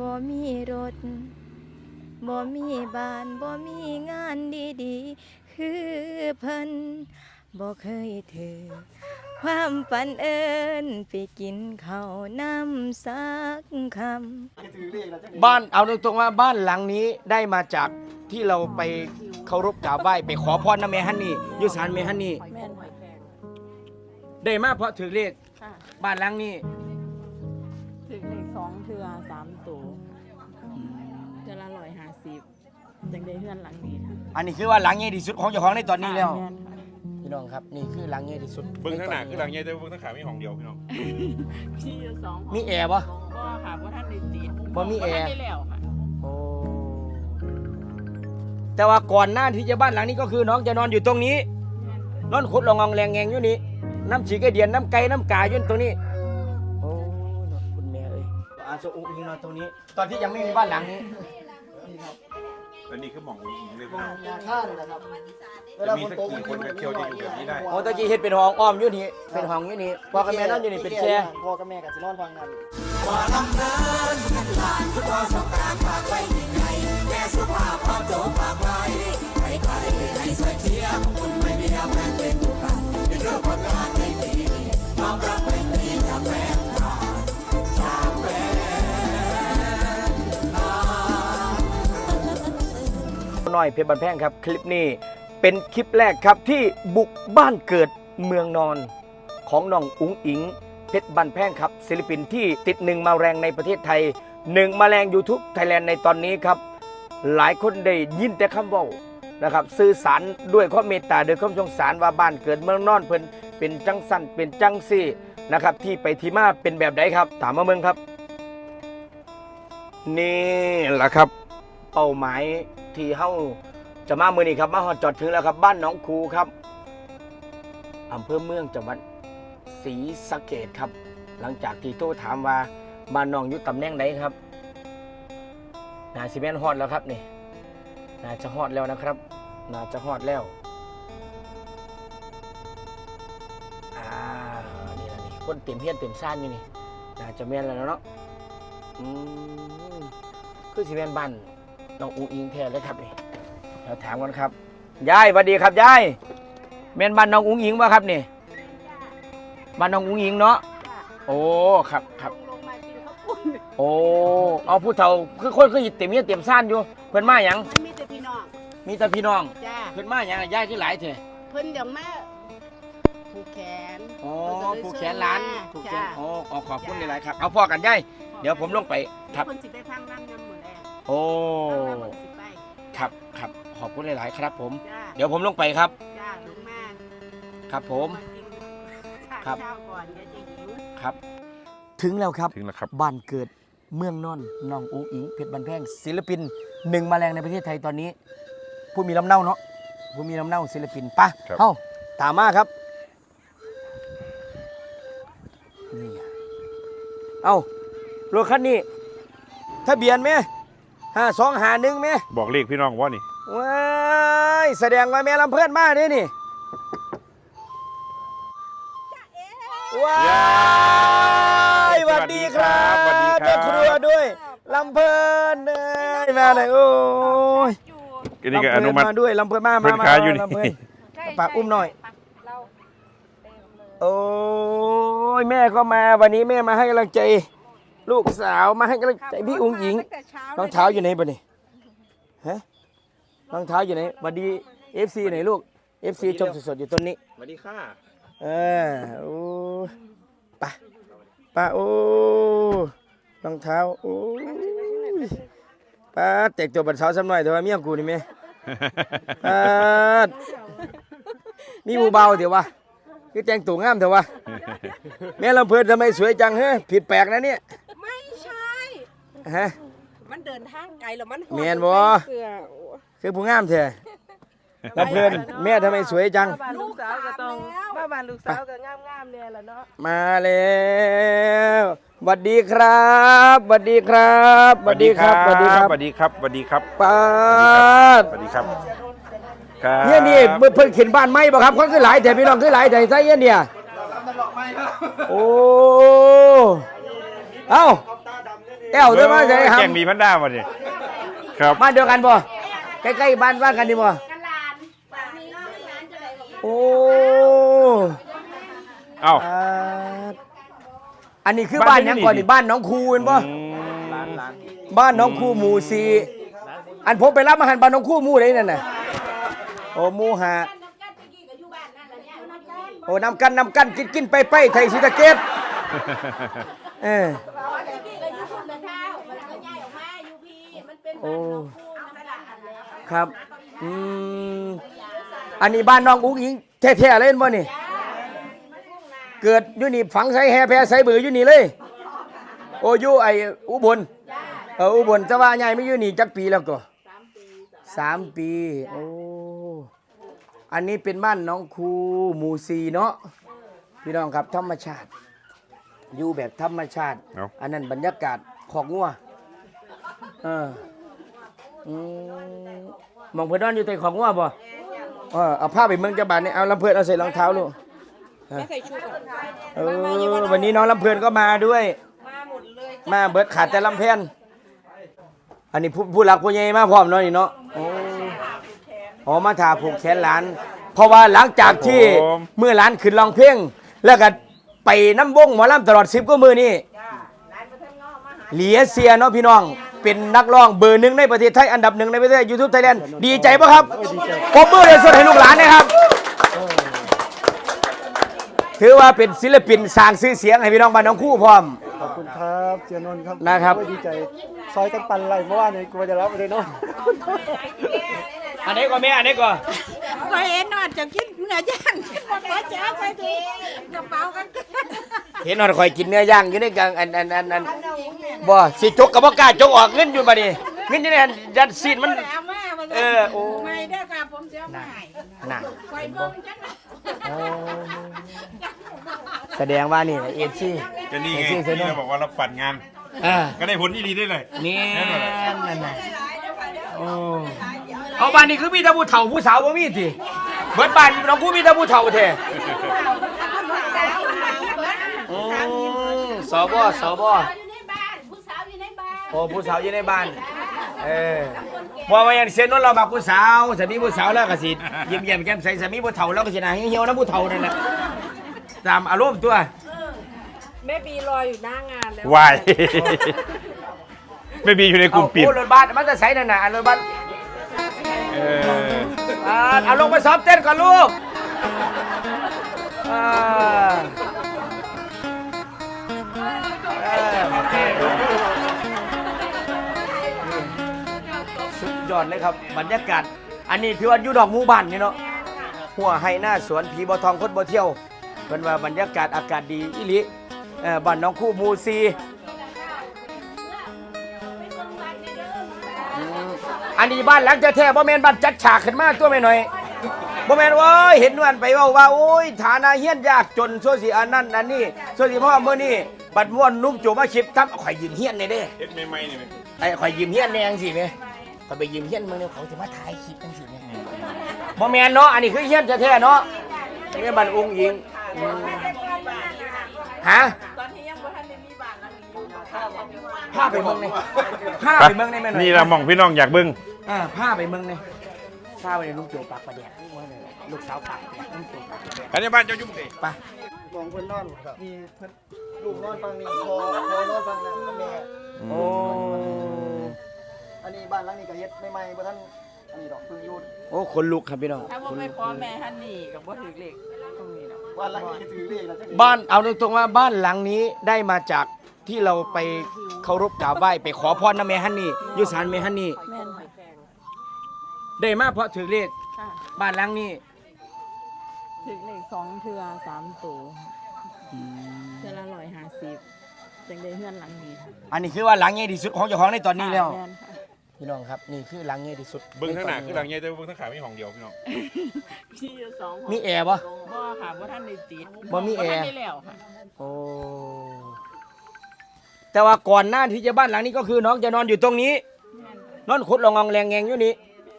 บ่มีรถ บ่มีบ้าน บ่มีงานดีๆ คือเพิ่นบ่เคยถือ ความฝันเอิญไปกินข้าวน้ำสักคำบ้านเอาตรงๆว่าบ้านหลังนี้ได้มาจากที่เราไปเคารพกราบไหว้ไปขอพรนะแม่ฮันนี่อยุสานแม่ฮันนี่แม่นค่ะได้มาเพราะถือเลขค่ะบ้านหลังนี้ ถึงเลข จังได้เฮือนหลังนี้ค่ะอันนี้คือว่าหลังใหญ่ที่สุดของเจ้าของในตอนนี้แล้วแม่นค่ะพี่น้องครับนี่คือหลังใหญ่ที่สุดเบิ้งข้างหน้าคือหลังใหญ่แต่เบิ้งข้างขามีห้องเดียวพี่น้องพี่อยู่สองห้งมีแอร์ปะ บ่ค่ะบ่ท่านได้ติดบ่มีแอร์บ่ทันได้แล้วค่ะโอ้แต่ว่าก่อนหน้าที่จะบ้านหลังนี้ก็คือน้องจะนอนอยู่ตรงนี้นอนขุดลองงองแรงแงงอยู่นี่น้ำฉีกไอเดียนน้ำไก่น้ำกาอยู่ตรงนี้โอ้คุณแม่เอ้ยอาสอุ้งอิงนอนตรงนี้ ตอนที่ยังไม่มีบ้านหลังนี้ อันนี้คือหม่องอิงเลยพี่น้องนาข้านี่แหละครับจะมีสักกี่คนกับเที่ยวจะอยู่แบบนี้ได้ โอ้ตะกี้เฮ็ดเป็นห้องอ้อมอยู่นี่ เป็นห้องอยู่นี่พ่อกับแม่นอนอยู่นี่เป็นแช่พ่อกับแม่กับสินอนฟังกันน้อ ยเพชรบันแพงครับ คลิปนี้เป็นคลิปแรกครับที่บุกบ้านเกิดเมืองนอนของน้องอุ๋งอิง เพชรบันแพงครับศิลปินที่ติดหนึ่งมาแรงในประเทศไทยหนึ่งมาแรง YouTube ไทยแลนด์ในตอนนี้ครับ หลายคนได้ยินแต่คำว่านะครับสื่อสารด้วยความเมตตาด้วยความสงสารว่าบ้านเกิดเมืองนอนเพิ่นเป็นจังสั้นเป็นจังซี่นะครับที่ไปที่มาเป็นแบบใดครับ ถามมาเมืองครับ นี่แหละครับ เป้าหมาย ที่เฮาจะมาเมื่อนี้ครับมาฮอดจอดถึงแล้วครับ บ้านหนองคูครับอำเภอเมืองจังหวัดศรีสะเกดครับ หลังจากที่โทรถามว่าบ้านน้องอยู่ตำแหน่งไหนครับนาซีเมนฮอดแล้วครับนี่น่าจะฮอดแล้วนะครับน่าจะฮอดแล้วอ่านี่ละนี่คนเต็มเพียนเต็มซ่านอยู่นี่น่าจะแม่นแล้วเนาะอืมคือสิเป็นบ้าน น้องอูอิงแท้เลยครับนี่เราถามกันครับยายสวัสดีครับยายเมนบ้านน้องอุงอิงป่ะครับนี่บ้านน้องอุงอิงเนาะโอ้ครับครับลงมากินข้าวปุ้นโอ้เอาผู้เฒ่าคือคนคือเต็มเมียเต็มซ่านอยู่ เพิ่นมาหยังมันมีแต่พี่น้องมีแต่พี่น้อง จ้าเพิ่นมาหยังยายคือหลายเถอะเพิ่นเดี๋ยวมาผูกแขนอ๋อเพิ่นก็เลยผู้แขนหล้านซื้อมาผู้แขนจ้ะโอ้อ๋อขอบคุณหลายๆครับเอาพ่อกันยายเดี๋ยวผมลงไป ครับ เพิ่นสิไปพังน้ำน้ำ หมดแล้วโอ้พังน้ำหมดสิไปครับครับขอบคุณหลาย ๆ ครับผม จ้าเดี๋ยวผมลงไปครับ จ้าลงมาครับผมากินข้าวครับเช้าก่อนเดี๋ยวจะหิว ครับ ถึงแล้วครับ ถึงแล้วครับ บ้านเกิดเมืองนอนน้องอูอิงเพชรบันแพงศิลปินหนึ่งมาแรงในประเทศไทยตอนนี้ ผู้มีลำเนาเนาะผู้มีลำเนาศิลปินไปะครับ เฮ้าตามมาครับนี่ไงเอ้ารถคันนี้ทะเบียนไหม ห้าสองหาหนึ่งไหมบอกเลขพี่น้องว่านี่ว้ายแสดงว่าแม่ลำเพื่อนมาเด้นี่ว้ายสวัสดีครับสวัสดีคแม่รับครัวด้วยลำเพลินเอ้ยมาเลยโอ้ยอันนี้ก็อลำเพลินุมัติมาด้วยลำเพลินมาเพิ่มานมาขายอยู่นี่ลำเพลินปากอุ้มหน่อยโอ้ยแม่ก็มาวันนี้แม่มาให้กำลังใจ ลูกสาวมาให้กำลังใจพี่อุ้งหญิงรองเท้าอยู่ไหนบ่นี่ฮะรองเท้าอยู่ไหนสวัสดีเอฟซีไหนลูกเอฟซีชมสดๆอยู่ต้นนี้ สวัสดีค่ะเออโอ้ปะปะโอ้รองเท้าโอ้ยป้าแตกตัวบัดเช้าซ้ำหน่อยแต่ว่าเมียกูนี่แม่ป้าดมีหมูเบาเดี๋ยววะคือแต่งตัวงามเถอะวะแม่ลำเพลินทำไมสวยจังเฮ้ผิดแปลกนะเนี่ยไม่ใช่ ฮะ มันเดินทางไกลแล้วมันแม่นบ่ เสือคือผู้งามแท้ลำเพลินแม่ทำไมสวยจัง บ้านลูกสาวก็ต้องมาบ้านลูกสาวก็งามๆเนี่ยแหละเนาะมาแล้วสวัสดีครับสวัสดีครับสวัสดีครับสวัสดีครับสวัสดีครับสวัสดีครับป้าดสวัสดีครับครับเนี่ยนี่เพิ่นเพิ่นเข็นบ้านไหมบ่ครับเขาคือหลายแต่พี่น้องคือหลายแต่ใช่เนี่ยเนี่ยโอ้เอ้า แอวเด้อมาใส่ครัแกงมีพันด้ามาดิครับบ้านเดียวกันบ่ใกล้ๆบ้านบ้านกันดีบ่โอ้เอ้าอ่าอันนี้คือบ้านหยังก่อนนี่บ้านน้องครูเห็นบ่อืมบ้านน้องครูหมู่สี่อันผมไปรับอาหารบ้านน้องครูหมู่ไหนนั่นน่ะโอ้หมู่ห้าโอ้นำกันนำกันกินกินไปไปไทยศรีสะเกษเออ โอ้ครับ อืม อันนี้บ้านน้องอุ้งอิงแท้ๆเลยเห็นบ่นี่ เกิดอยู่นี่ฝังใส่แฮแพรใส่เบืออยู่นี่เลย โอ้อยู่ไอ้อุบลเอออุบลจะว่าใหญ่ไม่อยู่นี่จักปีแล้วก็สามปี โอ้ อันนี้เป็นบ้านน้องครูหมูซีเนาะ พี่น้องครับธรรมชาติ อยู่แบบธรรมชาติเอ้าอันนั้นบรรยากาศของงัว เออ อืมมองเพื่อนนอนอยู่แต่ของงัวบ่เออเอาผ้าไปเมืองจะบานนี่เอาลำเพื่อนเอาใส่รองเท้าลูกไม่ใส่ชุดก่อนเออวันนี้น้องลำเพลินก็มาด้วย มาหมดเลยมาเบิดขาดแต่ลำเพลินอันนี้ผู้ผู้หลักผู้ใหญ่มาพร้อมเนาะนี่เนาะโอ้อ๋อมาถาผูกแขนหลาน เพราะว่าหลังจากที่เมื่อหลานขึ้นร้องเพลงแล้วก็ไปน้ำวงหมอลำตลอดสิบก็มือนี่เหลียเสียเนาะพี่น้อง เป็นนักร้องเบอร์หนึ่งในประเทศไทยอันดับหนึ่งในประเทศยูทูบไทยแลนด์ดีใจปะครับปรบมือเลยสดให้ลูกหลานนะครับ ถือว่าเป็นศิลปินสร้างชื่อเสียงให้พี่น้องบ้านน้องคู่พร้อม ขอบคุณครับเจียนนท์ครับนะครับ โอ้ยดีใจ ซอยกันปันไรเมื่อวานนี้กูจะรับไปเลยเนาะอันนี้ก็แม่อันนี้ก็ก็เห็นว่าจะกินเนื้อย่างคนก็จะใส่ถุงกระเป๋ากันเห็นว่าคอยกินเนื้อย่างอยู่ในกลางอันอันอันอัน บ่สิจกกับบ่กล้าจกออกเงินอยู่บัดนี้เงินอยู่ในอันยัดซีดมันเอามามาเออโอ้ ไม่ได้ค่ะผมจะเอามาให้น่ะคอยเบิ่งจังนะโอ้แสดงว่านี่เอซีก็นี่ไงเอซีเซที่โนเราบอกว่าเราปั่นงาน อ่าก็ได้ผลที่ดีได้เลยนี่นั่นน่ะโอ้เอาบ้านนี้คือมีแต่ผู้เฒ่าผู้สาวบ่มีติเบิดบ้านน้องผู้มีแต่ผู้เฒ่าแท้อืมสบสบอยู่ในบ้านผู้สาว อยู่ในบ้านโอ้ผู้สาวอยู่ในบ้าน เออว่าว่าอย่างเซนนนเรามาผู้สาวสามีผู้สาวแล้วก็สิเยี่ยมเยี่ยมแก้มใสสามีผู้เฒ่าแล้วก็สิหนาเหี่ยวๆนะผู้เฒ่านั่นแหละตามอารมณ์ตัวแม่บีรออยู่หน้างานแล้ววาย ไม่มีอยู่ในกลุ่มปิด เอาโอ้รถบัสมันจะใส่นั่นน่ะอันรถบัสเออ อ่าเอาลงไปซ้อมเต้นก่อนลูกอ่า อดเลยครับ บรรยากาศ อันนี้ถือว่าอยู่ดอกหมู่บ้านนี่เนาะหัวไห้หน้าสวนผีบ่ทองคนบ่เที่ยวเป็นว่าบรรยากาศอากาศดีอีหลีเอ่อบ้านน้องคู่หมูซีอืมอันนี้บ้านหลังแท้ๆบ่แม่นบ้านจัดฉากขึ้นมาตัวแม่หน่อยบ่แม่นเว่าเห็นวันไปเว่าว่าโอ้ยฐานะเฮียนยากจนซั่วสิอันนั้นอันนี้ซั่วสิพ่อเมื่อนี้บัดม่วนนุ่มโจมาคลิปทำข่อยยืมเฮียนได้เด้เฮ็ดใหม่ๆนี่ไหมไอ้ข่อยยืมเฮียนแนจังสิแม่ ข่อยไปยืมเฮียนมึงเนี่ยเขาจะมาถ่ายคลิปจังสิแม่บ่แม่นเนาะอันนี้คือเฮียนแท้ๆเนาะนี่เป็นบ้านองค์หญิงอืมฮะตอนนี้ยังบ่ทันได้มีบ้านหลังนี้อยู่นะคะผ้าไปเมืองนี่ผ้าไปเมืองนี่แม่หน่อยนี่เรามองพี่น้องอยากเบิ้งอ่าผ้าไปเมืองนี่ผ้าไปลุงโจปากประเดียลูกสาวปากประเดียลุงโจปากประเดียอันนี้บ้านเจ้ายุ่งเลยไปมองเพื่อนนอนมีเพื่อนลูกนอนฟังนี่พอพอนอนฟังนั่นแม่โอ้ อันนี้บ้านหลังนี้ก็เฮ็ดใหม่ๆบ่ทันอันนี้ดอกเพิ่งอยูนโอ้คนลุกครับพี่น้องถ้าว่าไม่พอแม่ฮันนี่กับว่าถือเลขตรงนี้เนาะบ้านหลังนี้ก็ถือเลขแล้วจังบ้านเอาตรงๆว่าบ้านหลังนี้ได้มาจากที่เราไปเคารพกราบไหว้ไปขอพรนะแม่ฮันนี่อยุสานแม่ฮันนี่แม่นค่ะได้มาเพราะถือเลขค่ะบ้านหลังนี้ถือเลขสองเทือสามตัวเทือละร้อยห้าสิบจังได้เฮือนหลังนี้ค่ะอันนี้คือว่าหลังใหญ่ที่สุดของเจ้าของในตอนนี้แล้ว ม่นค่ะ พี่น้องครับนี่คือหลังใหญ่ที่สุดเบิ้งข้างหน้าคือหลังใหญ่แต่เบิ้งข้างขาไม่ห้องเดียวพี่น้องพี่อยู่สองห้องมีแอร์ปะ บ่ค่ะบ่ท่านได้ติดบ่มีแอร์ ท่านได้แล้วค่ะโอ้แต่ว่าก่อนหน้าที่จะบ้านหลังนี้ก็คือน้องจะนอนอยู่ตรงนี้ แม่นค่ะนอนขุดลองงองแรงแงงอยู่นี่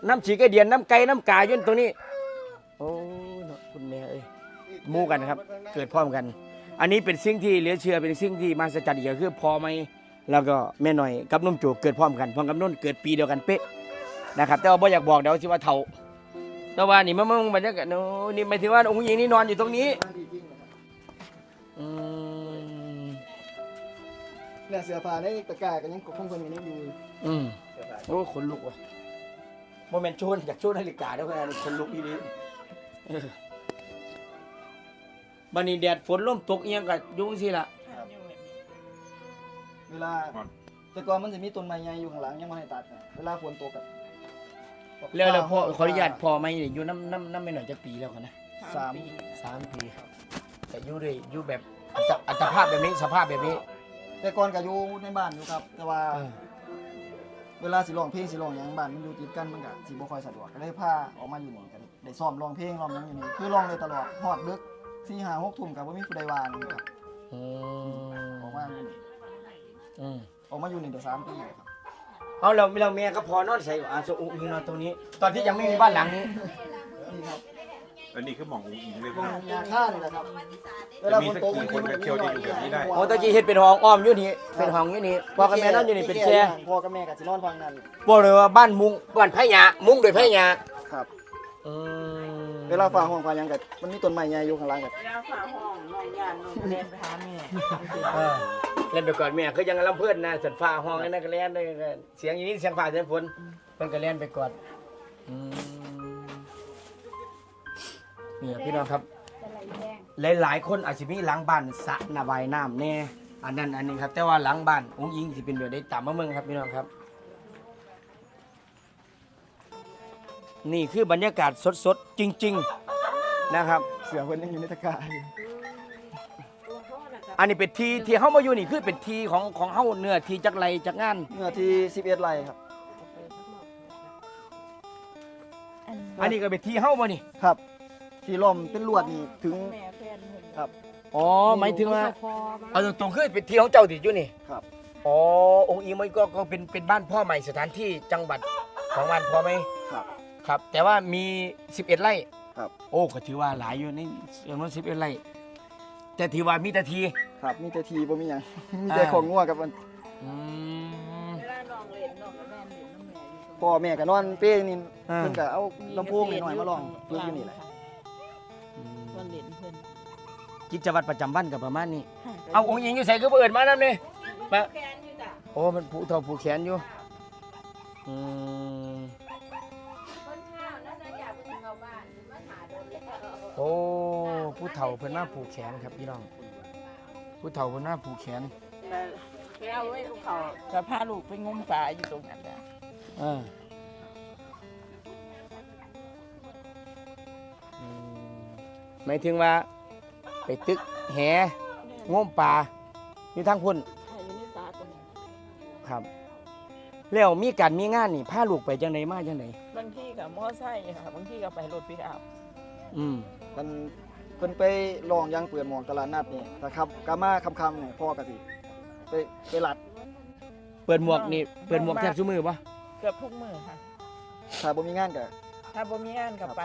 น้ำฉีกระเดียนน้ำไก่น้ำกาอยู่ตรงนี้ โอ้เนาะคุณแม่เอ้ยหมู่กันครับ เกิดพร้อมกัน อันนี้เป็นสิ่งที่เหลือเชื่อเป็นสิ่งที่มหัศจรรย์อีกอย่างคือพอไหม แล้วก็แม่หน่อยกับนุ่มโจเกิดพร้อมกันพร้อมกับนุ่นเกิดปีเดียวกันเป๊ะนะครับ แต่ว่าบ่อยากบอกเดี๋ยวสิว่าเฒ่าแต่ว่านี่มันมันบรรยากาศโน้นี่หมายถึงว่าองค์หญิงนี่นอนอยู่ตรงนี้บ้านดีจริงนะครับอืมเนี่ยเสื้อผ้าในตะกร้าก็ยังคงเพิ่นก็ยังอยู่อืมโอ้ขนลุกว่ะโมเมนต์โชนอยากโชนนาฬิกาเด้วกันขนลุกอีนี้บันนี้แดดฝนลมตกเอียงกับยุ่งสิล่ะ เวลาแต่ก่อนมันจะมีต้นไม้ใหญ่อยู่ข้างหลังยังบ่ให้ตัดนะเวลาฝนตกอะแล้วแล้วพ่อขออนุญาตพ่อไหมเนี่ยอยู่น้ำน้ำน้ำไม่หน่อยจะปีแล้วกันนะสามสามปีครับแต่อยู่ด้วยอยู่แบบอัตอัตภาพแบบนี้สภาพแบบนี้แต่ก่อนก็อยู่ในบ้านอยู่ครับ แต่ว่า เออเวลาสิร้องเพลงสิร้องหยังบ้านมันอยู่ติดกันมันก็สิบ่ค่อยสะดวกก็เลยพาออกมาอยู่นี่กันได้ซ้อมร้องเพลงร้องหยังอยู่นี่คือร้องได้ตลอดฮอดดึก4 5 6ทุ่มก็บ่มีผู้ใดว่านี่ครับอืออกมาอยู่นี่ อืมออกมาอยู่นี่ได้สามปีแล้วครับเอาเราเราเมียก็พอนอนใส่อาสอุยิงนอนตรงนี้ ตอนที่ยังไม่มีบ้านหลังนี้นี่ครับอันนี้คือหมองอุ้งอิงเลยตรพี่งน้องยาฆ่านี่แหละครับจะมีสักกี่คนกับเที่ยวจะอยู่แบบนี้ได้โอ้ตะกี้เฮ็ดเป็นห้องอ้อมอยู่นี่เป็นห้องอยู่นี่พ่อกับแม่นอนอยู่นี่เป็นแค่พ่อกับแม่ก็สินอนฟังนั่นบอกเลยว่าบ้านมุงบ้านไผ่หยามุงด้วยไผ่หยาครับ อืม เวลาฟ้าห้องฟ้าหยังก็มันมีต้นไม้ใหญ่อยู่ข้างหลังก็เวลาฝาห้องน้องยานน้องเล่นไปหาแม่เออเล่นไปก่อนแม่คือยังลำเพื่อนนะสันฟ้าห้องนั่นก็เล่นได้ก็เสียงอย่างนี้เสียงฟ้าเสียงฝนมันก็เล่นไปก่อนอืมนี่พี่น้องครับ หลายๆ คนอาจจะมีหลังบ้านสระนาบายน้ำแน่อันนั้นอันนี้ครับ แต่ว่าหลังบ้านองค์ยิงสิเป็นแบบได้ตามมาเมืองครับพี่น้องครับ นี่คือบรรยากาศสดๆ จริง ๆนะครับ เสือเพิ่นยังอยู่ในตะกร้าอยู่อันนี้เป็นทีที่เฮามาอยู่นี่คือเป็นทีของของเฮาเนื้อที่จักไรจักงานเนื้อที่11ไร่ครับ อันนี้ก็เป็นทีเฮาบ่นี่ครับ ที่ล้อมเป็นลวดนี่ถึงแม่แฟนเพิ่นครับ อ๋อหมายถึงว่าพ่อมาเอาตรงๆคือเป็นทีของเจ้าติดอยู่นี่ครับ อ๋อองค์อิงมันก็ก็เป็นเป็นบ้านพ่อใหม่สถานที่จังหวัดของบ้านพ่อไหมครับ ครับ แต่ว่ามี 11 ไร่ครับ โอ้ก็ถือว่าหลายอยู่ในจำนวน11ไร่แต่ถือว่ามีแต่ที ครับมีแต่ทีบ่มีหยัง มีแต่ของงัวกับมันอืม เวลาน้องเล่นน้องก็แม่นเล่นน้ำแม่อยู่พ่อแม่ก็นอนเป้นี่อ่า เพิ่นก็เอาลำโพงหน่อยๆมาลองฝึกอยู่นี่แหละเพิ่นเล่นเพิ่นกิจวัตรประจำวันกับประมาณนี้ เอาองค์หญิงอยู่ใส่ก็เปิดมานำนี่ มาแฟนอยู่จ้ะโอ้มันผูเท่าผูแขนอยู่อืม โอ้ผู้เฒ่าเพิ่นมาผูกแขนครับพี่น้อง ผู้เฒ่าเพิ่นมาผูกแขนแล้วไปเอาไว้ลูกเขาจะพาลูกไปงมปลาอยู่ตรงนั้นแหละอ่าอืมหมายถึงว่า ไปตึกแหง่มปลาอยู่ทางพุ่นใช่อยู่ในตาตรงนี้ครับ แล้วมีการมีงานนี่พาลูกไปจังไดมาจังไดบางทีกับมอไซค์ค่ะบางทีก็ไปรถปิกอัพอืม มันเพิ่นไปลองยางเปิดหมองตลาดนัดนี่ถ้าขับกามาค่ำๆนี่พ่อก็สิไปไปลัดเปิดหมวกนี่เปิดหมวกแทบซุมือปะเกือบทุกมื้อค่ะ ถ้าบ่มีงานก็ถ้าบ่มีงานก็ไป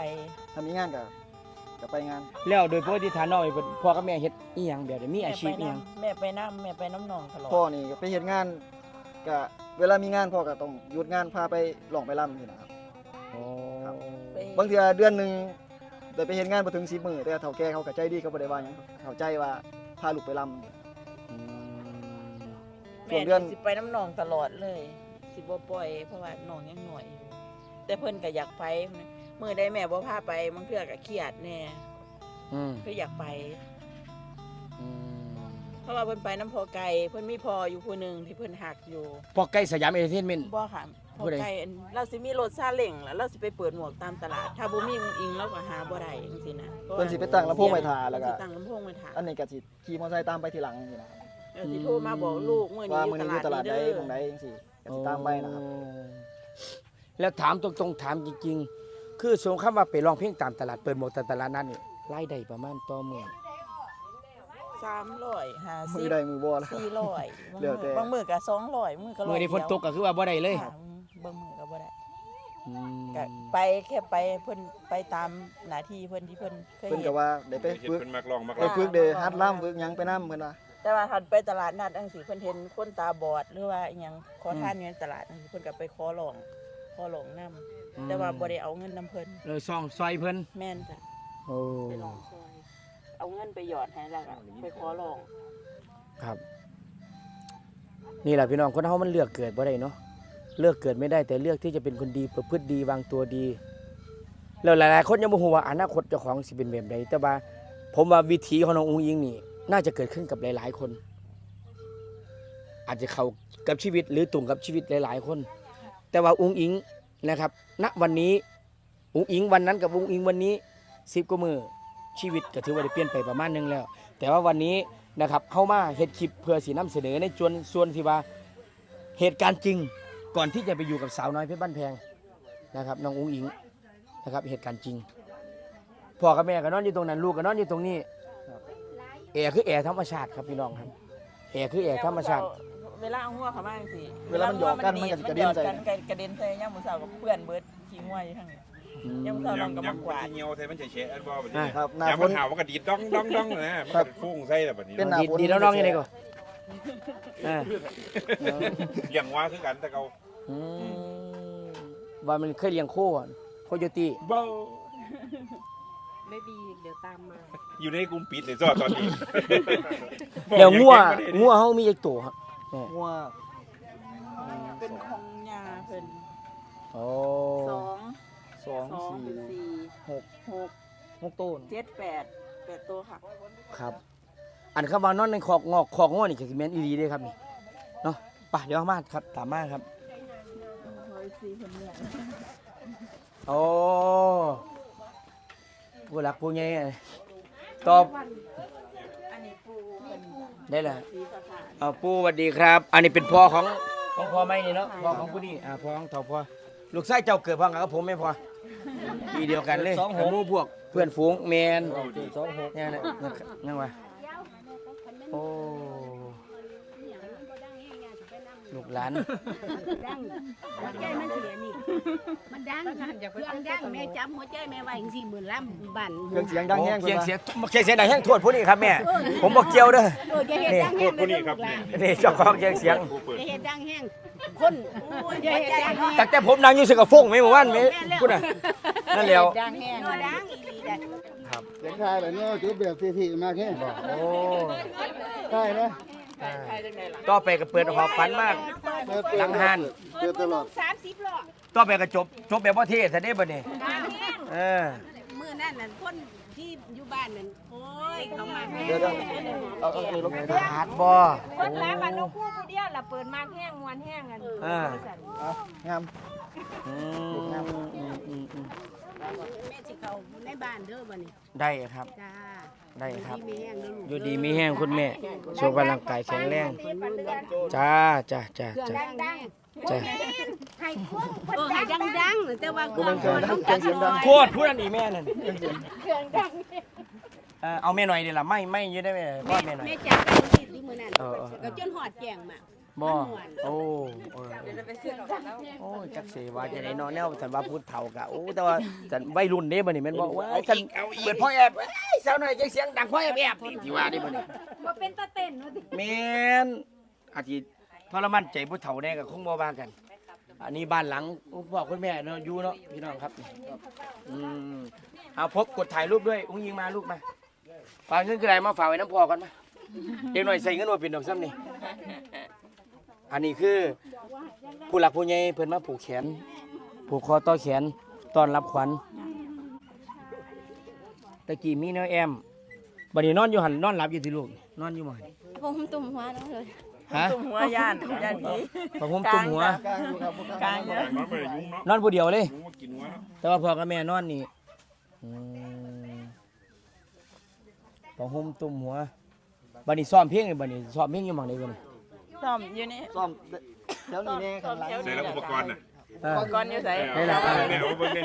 ถ้ามีงานก็ก็ไปงาน แล้วโดยปกติฐานน้อยเพิ่นพ่อกับแม่เฮ็ดอีหยังแบบนี้มีอาชีพอีหยังแม่ไปน้ำแม่ไปน้ำหนองตลอดพ่อนี่ก็ไปเฮ็ดงานก็เวลามีงานพ่อก็ต้องหยุดงานพาไปร้องไปรำนี่นะครับโอ้ครับ ไปบางเทื่อเดือนหนึง ได้ไปเฮ็ดงานบ่ถึง10มื้อแต่เฒ่าแก่เขาก็ใจดีเขาบ่ได้ว่าหยังเข้าใจว่าพาลูกไปรำอืมช่แม่วงเดือน สิไปน้ำหนองตลอดเลย สิบ่ปล่อย เพราะว่าหนองยังหน่อยอยู่แต่เพิ่นก็อยากไปมื้อใดแม่บ่พาไปบางเทื่อก็เครียดแน่อืมเพิ่นอยากไป อืมเพราะว่าเพิ่นไปน้ำพอไก่เพิ่นมีพออยู่ผู้หนึงที่เพิ่นหักอยู่พอใกล้สยามเอเทนเมนต์บ่ค่ะ พอผู้ใดไก่อันเราสิมีรถซาเล้งแล้วเราสิไปเปิดหมวกตามตลาด ถ้าบ่มีอิงเราก็หาบ่ได้จังซี่นะพราะว่าเพิ่นสิไปตั้งลำโพงไว้ท่าแล้วก็เพิ่นสิตั้งลำโพงไว้ท่าอันนี้ก็สิขี่มอเตอร์ไซค์ตามไปทีหลังนี่นะครับเดี๋ยวสิโทรมาบอกลูกมื้อนี้ว่าอมื้ยู่อนี้อยู่ตตลาลาดดนี้ใดเด้อของใดจังซี่ก็สิตามไปนะครับโอ้แล้วถามตรงๆถามจริงๆ คือสมคำว่าไปร้องเพลงตามตลาดเปิดหมวกตามตลาดนั้นนี่รายได้ประมาณต่อมื้อ 350 มือใดมือบ่ล่ะสี่ร้อยเหลือแต่ บางมือก็สองร้อยมือก็ร้มื้ออยนี้ฝนตกก็คือว่าบ่ได้เลย ค่ะ บางมือก็บ่ได้อืมก็ไปแค่ไปเพิ่นไปตามหน้าที่เพิ่นที่เพิ่นเคยเพิ่นเฮ็ก็ดว่าได้ไปเฮ็ดฝึกเป็นมักลองมักไปลองฝึกเด้ฮัดล่ํฝึกหยังไปนํเพิ่นว่า แต่ว่าทันไปตลาดนัดจังซี่เพิ่นเห็นคนตาบอดหรือว่าอิหยังขอทานอยู่ในตลาดจังซี่เพิ่นก็ไปขอร้องขอร้องนํแต่ว่าบ่ได้เอาเงินนํเพิ่นเลยซ่องซอยเพิ่นแม่นจ้ะโอ้ไปลองซอยเอาเงินไปหยอดให้แล้วก็ไปขอร้อง ครับ นี่แหละพี่น้องคนเฮามันเลือกเกิดบ่ได้เนาะ เลือกเกิดไม่ได้แต่เลือกที่จะเป็นคนดีประพฤติดีวางตัวดี แล้วหลายๆคนยังบ่ฮู้ว่าอนาคตเจ้าของสิเป็นแบบใดแต่ว่าผมว่าวิถีของน้องอุ้งอิงนี่ น่าจะเกิดขึ้นกับหลาย ๆ คน อาจจะเข้ากับชีวิตหรือตรงกับชีวิตหลาย ๆ คน แต่ว่าอุ้งอิงนะครับ ณวันนี้อุ้งอิงวันนั้นกับอุ้งอิงวันนี้สิบกว่ามือชีวิตก็ถือว่าได้เปลี่ยนไปประมาณนึงแล้ว แต่ว่าวันนี้นะครับเข้ามาเฮ็ดคลิปเพื่อสีน้ำเสนอในส่วนส่วนที่ว่าเหตุการณ์จริง ก่อนที่จะไปอยู่กับสาวน้อยเพชรบ้านแพงนะครับน้องอุ้งอิงนะครับเหตุการณ์จริงพ่อกับแม่ก็นอนอยู่ตรงนั้นลูกก็นอนอยู่ตรงนี้แอร์คือแอร์ธรรมชาติครับพี่น้องครับแอร์คือแอร์ธรรมชาติ เวลาเอาหัวเข้ามาจังซี่เวลามันหยอกกันมันก็สิกระเด็นใส่ มัหยอกกันกระเด็นใส่ยามมื้อเช้าก็เปื้อนเบิดขี้งัวอยู่ทั้งนี้ยังเศร้ายังยังเงียวใส่มันเฉยๆอันบ่บัดนี้ครับหน้าอย่าฝมานถามว่ากระดีดดองดองดองนะมันก็ฟุ้งใส่แล้วบัดนี้เป็นหน้าดีฝน ดีแล้วน้องยังไงก่อน อ่าเลี้ยงว่าคือกันแต่เขาอืมว่ามันเคยเลี้ยงโคอะโคโยตี้ เบ้าไม่บีเดี๋ยวตามมาอยู่ในกลุ่มปิดเลยจ้อตอนนี้เดี๋ยวงัวงัวเฮามีจักตัวครับงัวเป็นของยาเพิ่นโอ้สองสองสองสี่เป็นสี่หกหกหกต้นเจ็ดแปดแปดตัวค่ะ ครับ อันคำว่านอนในคอกงอกคอกงัวนี่ก็สิแม่นอีหลีเด้ครับนี่เนาะไปเดี๋ยวเอามาครับตามมาครับร้อยสี่คนเนี่ยโอ้ผู้หลักผู้ใหญ่ตอบอันนี้ปูเป็นได้แหละสีสะพานเอาปู่สวัสดีครับ อันนี้เป็นพ่อของของพ่อไหมนี่เนาะพ่อของผู้นี้อ่าพ่อของเฒ่าพ่อลูกชายเจ้าเกิดพ่อกับผมไหม่พอปีเดียวกันเลยกับหมู่พวกเพื่อนฝูงแมนสองหกเนี่ยนะนั่งว่าโอ้ ลูกหลาน ดังหัวใจมันเสียนี่ มันดังเครื่องดังแม่จับหัวใจแม่ไว้จังซี่หมื่นล้ำบั่นเครื่องเสียงดังแห้งเสียงพิ่นว่าเสียงเสียงเสียงดังแห้งโทษผู้นี้ครับแม่ ผมบอกเกี่ยวเด้อ เออจะเฮ็ดดังพแห้วงกคนนี้ครับเนี่ยนี่เจ้าของเสียงเสียงผู้เปิดจะเฮ็ดดังแห้งคนโอ้ยจะเฮ็ดดังแห้งแต่แต่ผมนั่งอยู่สึกกับฟงไหมเมื่อวานไหมพูดน่ะนั่นแล้วดังแห้งดังอีหลีได้เสียงคายแบบนี้จุดแบบที่ๆมากแค่โอ้ใช่ไหม ใครจังไดล่ะต่อไปก็เปิดหอบฝันมากเปิดหลังหันเปิดตลอด30รอบต่อไปก็จบจบแบบว่าเท่ซะได้บ่นี่ดังแห้งเออมื้อนั้นน่ะคนที่อยู่บ้านนั่นโอ้ยเขามาเดี๋ยวเดี๋ยวเอาเอาอันนี้ลงหาดบ่คนร้านบ้านนกคู่ผู้เดียวล่ะเปิดมากแห้งมวนแห้งกันอ่าเอางามอืมอืมอืมอืมแม่สิเข้าในบ้านเด้อบัดนี้ได้ครับจ้า ได้ครับมีแห้งเด้อลูกอยู่ดีมีแห้งคุณแม่สุขภาพร่างกายแข็งแรงจ้าจ้าจ้าเครื่องจ้าดังจ้าให้คุ้มเออให้ดังๆแต่ว่าเคกูรื่เป็อนงเครื่องดังเครื่องเสียงดังโคตรพูดอันนี้แม่นั่นเออเอาแม่หน่อยดีล่ะไม่ไม่อยืดได้ไหมพ่อแม่หน่อยแม่จับกันที่ที่มื้อนั้นเออเออเอก็อจนหอดแจงมา บ่โอ้เออโอ้ยจักเสว่าจะได้นอนแนวสันว่าพูดเฒ่ากะโอ้แต่ว่าสันวัยรุ่นเด้บ่นี่แม่นบ่ว่าสันเปิดพ่อแอบเอ้ยสาวหน่อยจังเสียงดังพ่อแอบแอบนี่สิว่าได้บ่นี่ว่าเป็นตะเต้นว่าติแม่นอาทิทรมานใจผู้เฒ่าแน่ก็คงบ่ว่ากัน อันนี้บ้านหลังพ่อคุณแม่เนาะอยู่เนาะพี่น้องครับอืมเอาพบกดถ่ายรูปด้วยอุ้งยิงมาลูกมาฝากเงินคืออะไรมาฝากไว้น้ำพ่อกันมาเดี๋ยวหน่อยใส่เงินว่าเป็นดอกซ้ำนี่ อันนี้คือผู้หลักผู้ใหญ่เพิ่นมาผูกแขน ผูกคอต่อแขนต้อนรับขวัญตะกี้มีแนวแอมบัดนี้นอนอยู่หันนอนหลับอยู่ที่ลูกนอนอยู่หมอนผมตุ่มหัวน้องเลยฮะตุ่มหัวย่านย่านผีผมผมตุ่มหัว กลางอยู่ครับบ่กลางเยอะมันไม่ได้ยุ่งเนาะนอนผู้เดียวเลย ยุ่งมากินหัวเนาะแต่ว่าพ่อกับแม่นอนนี่อืมผ้าห่มตุ่มหัวบัดนี้ซ้อมเพลงเลยบัดนี้ซ้อมเพลงอยู่หม่องใดบัดนี้ ซ่อมอยู่นี่ซ่อมแถวนี้แน่ข้างหลังใส่แล้วอุปกรณ์น่ะเออก่อนอยู่ไสได้ละเอาเนี่ยเอาไปเนี่ย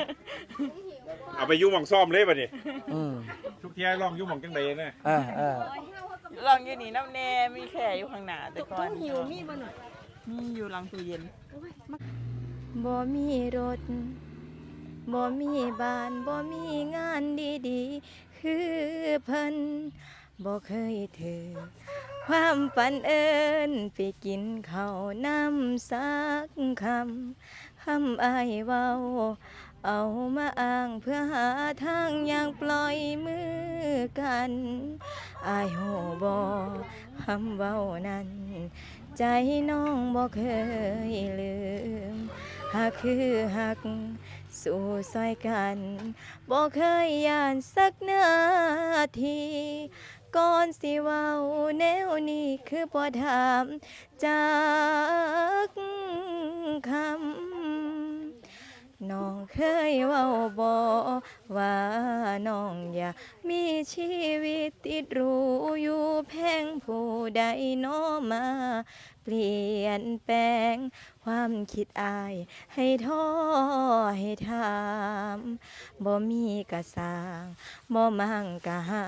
เอาไปยุ่งหม่องซ่อมเลยบัดนี้อืมทุกเที่ยลองยุ่งหม่องจังใดนะเออเออลองอยู่นี่น้ำแน่มีแค่อยู่ข้างหน้าแต่ก่อนหิวมีบ่หน่อยมีอยู่หลังตู้เย็น บ่มีรถ บ่มีบ้าน บ่มีงานดีๆ คือเพิ่นบ่เคยถือ ความฝันเอิญไปกินข้าวน้ำสักคำคำอายเว้า เอามาอ้างเพื่อหาทางอย่างปล่อยมือกันอายโหบอคำเว้านั้น ใจน้องบ่เคยลืมหากคือหัก สู่ซอยกันบ่เคยยานสักนาที ก่อนสิเว้าแนวนี้คือบ่ถามจากคำ น้องเคยเว้าบ่ว่าน้องอยากมีชีวิตติดรูอยู่แพงผู้ใดโนมา เปลี่ยนแปลง ความคิดอาย ให้ท้อให้ถามบ่มีกะสร้างบ่มั่งกะหา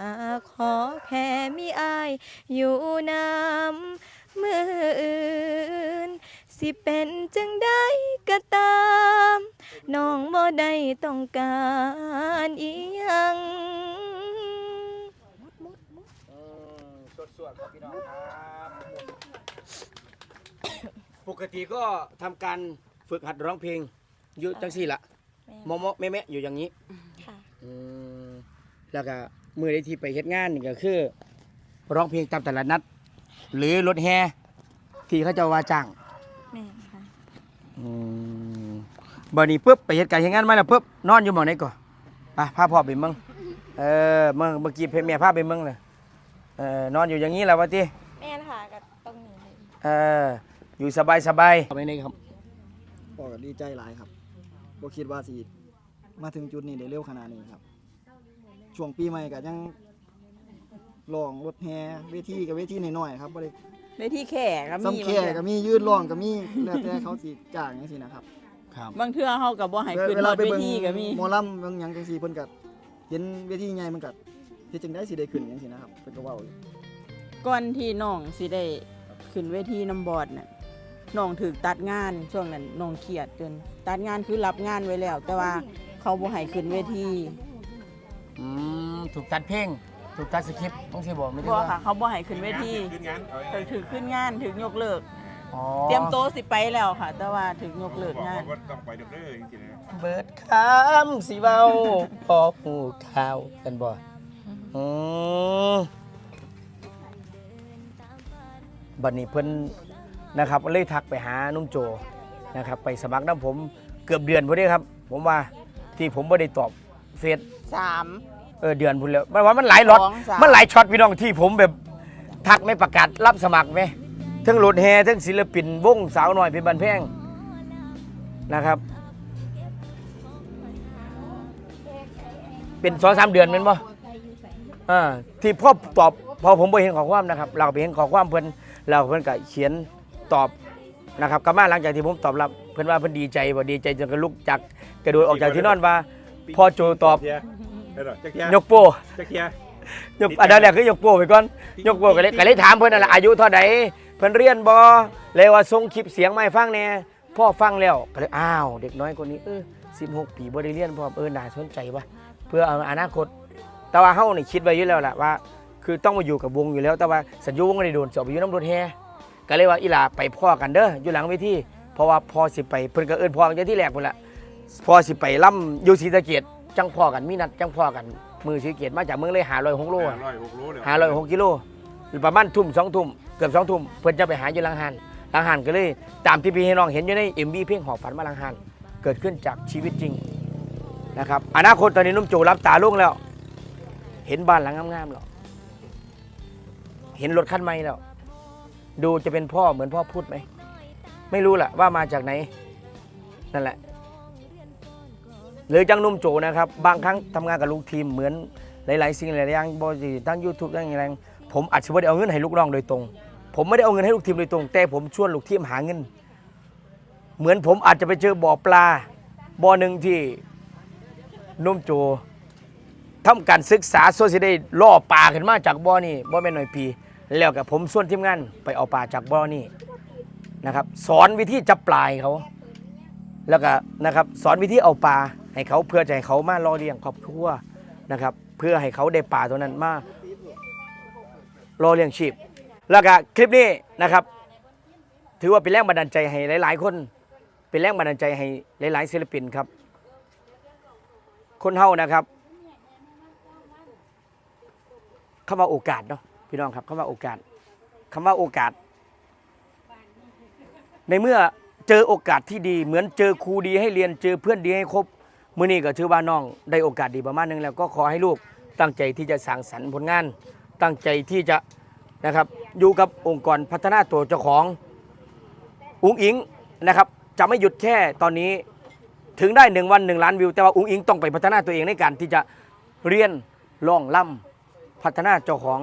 ขอแค่มีอาย อยู่น้ำมืออื่น สิเป็นจังได้ก็ตามน้องบ่ได้ต้องการอีหยังสวดๆครับพี่น้องครับปกติก็ทำการฝึกหัดร้องเพลงอยู่จังสี่ละมอมแม่แม่ๆอยู่อย่างนี้ค่ะอืมแล้วก็มือได้ที่ไปเฮ็ดงานนี่ก็คือร้องเพลงตามแต่ละนัด หรือรถแห่ที่เขาเจะว่าจ้าง แม่ค่ะอืมบัดนี้ปุ๊บไปเฮ็ดการเฮ็ดงานมาแล้วปุ๊บนอนอยู่หม่องไหนก่อนไปพาพ่อไปเมืองเออเมืองเมื่อกี้แม่พาไปเมืองเลยเออนอนอยู่อย่างนี้แหละวะติแม่ค่ะก็ต้องหนีเอออยู่สบายสบายไปนี่ครับพ่อก็ดีใจหลายครับบ่คิดว่าสิมาถึงจุดนี้ได้เร็วขนาดนี้ครับ ช่วงปีใหม่ก็ยังลองรถแฮเวทีกับเวทีน้อยๆครับบ่ได้ ในที่แข่ก็มีซ้ำแค่ก็มียืดร้องก็มีแล้วแต่เขาสิจ้างจังซี่นะครับ ครับ บางเทื่อเฮาก็บ่ให้ขึ้นเวรลาถไปเวเบิ่งทีก็มี หมอลำเบิ่งหยังจังซี่เพิ่นก็เห็นเวทีใหญ่มันก็เฮ็ดจังได๋สิได้ขึ้นจังซี่นะครับเพิ่นก็เว้าอยู่ก่อนที่น้องสิได้ขึ้นเวทีนำบอดน่ะน้องถูกตัดงานช่วงนั้นน้องเครียดจนตัดงานคือรับงานไว้แล้ว แต่ว่าเขาบ่ให้ขึ้นเวที อืมถูกตัดเพลง ถูกตัดสคริปต์ต้องสิบอกไม่ได้บ่ว่าค่ะเขาบ่ให้ขึ้นเวทีขึ้นงานเอาถึงถือขึ้นงานถึงยกเลิก อ๋อเตรียมโต๊ะสิไปแล้วค่ะ แต่ว่าถึงยกเลิกบอกงาน ว่าต้องไปเด้อจริงๆนะเบิดคำสิเว้าพอหูข่าวกันบ่อืมบัดนี้เพิ่นนะครับเลยทักไปหานุ่มโจนะครับ ไปสมัครน้ำผมเกือบเดือนพอดีครับ ผมว่าที่ผมบ่ได้ตอบเฟซ3 เออเดือนพุ่นแล้วมันว่ามันหลายล็อตสองสาม มันหลายช็อตพี่น้องที่ผมแบบทักไม่ประกาศรับสมัครไหมทั้งรถแห่ทั้งศิลปินวงสาวน้อยเป็นบันแพงนะครับ เป็นสองสามเดือนแมันบ่อ่าที่พ่อตอบพอผมไปเห็นข้อความนะครับ เราไปเห็นข้อความเพิ่นเราเพิ่นก็เขียนตอบนะครับกลับมาหลังจากที่ผมตอบรับเพิ่นว่าเพิ่นดีใจบ่ดีใจจนกระลุกจากกระโดดออกจากที่นอนว่าพอโจตอบเทีย ได้หรอจักเทียยกโป้จักเทียยกอันนั้นแหละคือยกโป้ไปก่อนยกโป้ก็เลยก็เลยถามเพิ่นนั่นแหละอายุเท่าใดเพิ่นเรียนบ่เลยว่าส่งคลิปเสียงมาให้ฟังแหน่พ่อฟังแล้วก็เลยอ้าว เด็กน้อยคนนี้เออ16 ปีบ่ได้เรียนพร้อมเออน่าสนใจว่ะเพื่อเอาอนาคต แต่ว่าเฮานี่คิดไว้อยู่แล้วล่ะว่า คือต้องมาอยู่กับวงอยู่แล้ว แต่ว่าสัญญูวงก็ได้โดนสอบไปอยู่น้ำรถแห่ก็เลยว่าอีหล่าไปพ่อกันเด้ออยู่หลังเวทีเพราะว่าพอสิไปเพิ่นก็เอิ้นพ่อกันที่แรกพุ่นละพอสิไปล่ำอยู่ศรีสะเกษ จังพ่อกันมีนัดจังพ่อกัน มือศรีสะเกษมาจากเมืองเลยหาลอยหกโลอะร้อยหกโลเลยหาร้อยหกกิโลประมาณทุ่มสองทุ่มเกือบสองทุ่มเพื่อนจะไปหาอยู่ลังหันลังหันก็เลย ตามที่พี่ให้น้องเห็นอยู่ในเอ็มวีเพลงหอบฝันมาลังหันเกิดขึ้นจากชีวิตจริงนะครับอนาคตตอนนี้นุ่มโจรับตาลุงแล้ว เห็นบ้านหลังงามๆแล้วเห็นรถคันใหม่แล้ว ดูจะเป็นพ่อเหมือนพ่อพูดไหมไม่รู้แหละว่ามาจากไหนนั่นแหละ หรือจังนุ่มโจนะครับ บางครั้งทำงานกับลูกทีมเหมือนหลาย ๆ สิ่งหลายๆอย่างบริทั้ง YouTube ทั้งอย่างไรผมอาจจะไม่ได้เอาเงินให้ลูกน้องโดยตรง ผมไม่ได้เอาเงินให้ลูกทีมโดยตรง แต่ผมชวนลูกทีมหาเงิน เหมือนผมอาจจะไปเจอบ่อปลาบ่อหนึ่งที่นุ่มโจทำการศึกษาส่วนสิได้ล่อปลาขึ้นมาจากบ่อนี่บ่อแม่นหน่อยปีแล้วกับผมส่วนทีมงานไปเอาปลาจากบ่อนี่นะครับ สอนวิธีจับปลาให้เขา แล้วก็นะครับสอนวิธีเอาปลาให้เขาเพื่อจะให้เขามาล่อเลี้ยงครอบครัวนะครับ เพื่อให้เขาได้ป่าตัวนั้นมารอเลี้ยงชีพ แล้วก็คลิปนี้นะครับ ถือว่าเป็นแรงบันดาลใจให้หลาย ๆ คน เป็นแรงบันดาลใจให้หลาย ๆ ศิลปินครับ คนเฮานะครับคำว่าโอกาสเนาะพี่น้องครับคำว่าโอกาสคำว่าโอกาส ในเมื่อ เจอโอกาสที่ดี เหมือนเจอครูดีให้เรียนเจอเพื่อนดีให้คบมื้อนี้ก็ถือว่าน้องได้โอกาสดีประมาณนึงแล้วก็ขอให้ลูกตั้งใจที่จะสร้างสรรค์ผลงาน ตั้งใจที่จะนะครับอยู่กับองค์กรพัฒนาตัวเจ้าของอุ้งอิงนะครับจะไม่หยุดแค่ตอนนี้ถึงได้หนึ่งวันหนึ่งล้านวิว แต่ว่าอุ้งอิงต้องไปพัฒนาตัวเองในการที่จะเรียนล่องล่ำพัฒนาเจ้าของ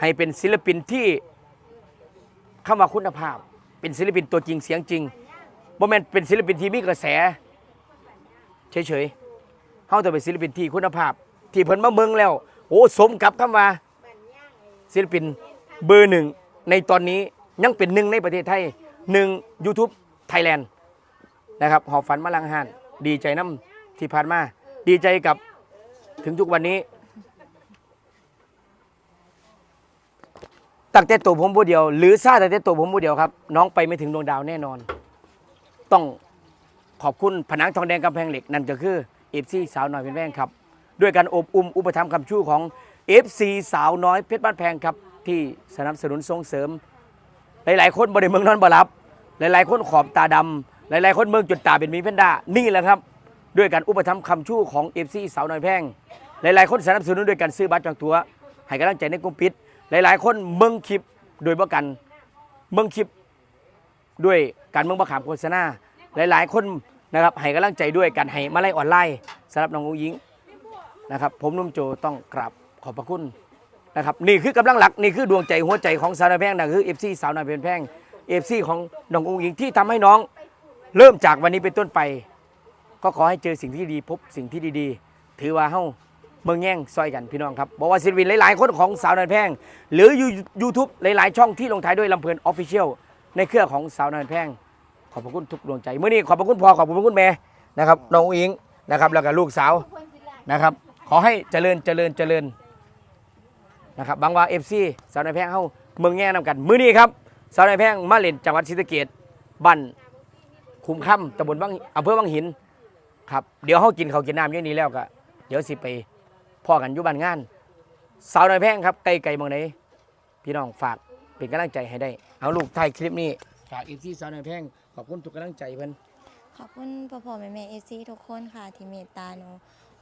ให้เป็นศิลปินที่เข้ามาคุณภาพ เป็นศิลปินตัวจริงเสียงจริง บ่แม่นเป็นศิลปินที่มีกระแสเฉยๆเฮาต้องเป็นศิลปินที่คุณภาพ ที่เพิ่นมาเมืองแล้ว โอ้สมกับคำว่าศิลปินเบอร์หนึ่งในตอนนี้ยังเป็นหนึ่งในประเทศไทยหนึ่ง YouTube Thailand นะครับหอบฝันมาลังหานดีใจน้ำที่ผ่านมา ดีใจกับถึงทุกวันนี้ตั้งแต่ตัวผมผู้เดียว หรือซาตั้งแต่ตัวผมผู้เดียวครับ น้องไปไม่ถึงดวงดาวแน่นอน ต้องขอบคุณผนังทองแดงกำแพงเหล็กนั่นก็คือเอฟซีสาวน้อยเป็นแม่งครับ ด้วยการอบอุ้มอุปถัมภ์คำชู้ของ FC สาวน้อยเพชรบ้านแพงครับ ที่สนับสนุนส่งเสริม หลาย ๆ คนบริเมืองนอนบรับ หลาย ๆ คนขอบตาดำหลาย ๆ คนเมืองจุดตาเป็นมีเพนด้านี่แหละครับ ด้วยการอุปถัมภ์คำชู้ของ FC สาวน้อยแพงหลาย ๆ คนสนับสนุนด้วยการซื้อบัตรจองตัวให้กำลังใจในกลุ่มปิด หลาย ๆ คนเมืองคลิปโดยประกันเมืองคลิป ด้วยการเมืองประขามโฆษณาหลาย ๆ คนนะครับให้กำลังใจด้วยการให้มาไล่ออนไลน์สำหรับน้องอุ้งยิงนะครับ ผมนุ่มโจต้องกราบขอบพระคุณนะครับนี่คือกำลังหลักนี่คือดวงใจหัวใจของสาวนาแพงนะคือเอฟซีสาวนาเพชรแพงเอฟซีของน้องอุ้งยิงที่ทำให้น้องเริ่มจากวันนี้เป็นต้นไป ก็ขอให้เจอสิ่งที่ดีพบสิ่งที่ดีๆ ถือว่าเฮ้าเมืองแย่งซอยกันพี่น้องครับบอกว่าศิลปินหลายๆคนของสาวนาแพง หรือยูทูบหลายๆช่องที่ลงท้ายด้วยลำเพลินออฟฟิเชียล ในเครือของสาวนาอยแพงขอบพระคุณทุกดวงใจเมื่อนี้ขอบพระคุณพ่อขอบพระคุณแม่นะครับน้องอุ้งอิงนะครับแล้วก็ลูกสาวนะครับ ขอให้เจริญเจริญเจริญนะครับบางว่าเอฟซีสาวนาอยแพงเข้าเมืองแง่นำกัน มื้อนี้ครับสาวนาอยแพงมาเล่นจังหวัดศรีสะเกษบ้านคุมค่ำตำบลบางอำเภอบางหินครับเดี๋ยวเขากินเขากินน้ำอย่นี้แล้วก็เดี๋ยวสิไปพ่อกันยู่บ้านงาน สาวนาอยแพงครับไกลไกลเมืองไหนพี่น้องฝากเป็นกำลังใจให้ได้เอาลูกถ่ายคลิปนี้ฝากเอฟซีสาวนาอยแพงขอบคุณทุกกำลังใจเพิ่นขอบคุณพ่อพ่อแม่แม่เอซีทุกคนค่ะที่เมตตาหนู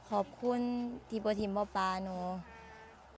ขอบคุณที่บทิมบ่ปลาหนู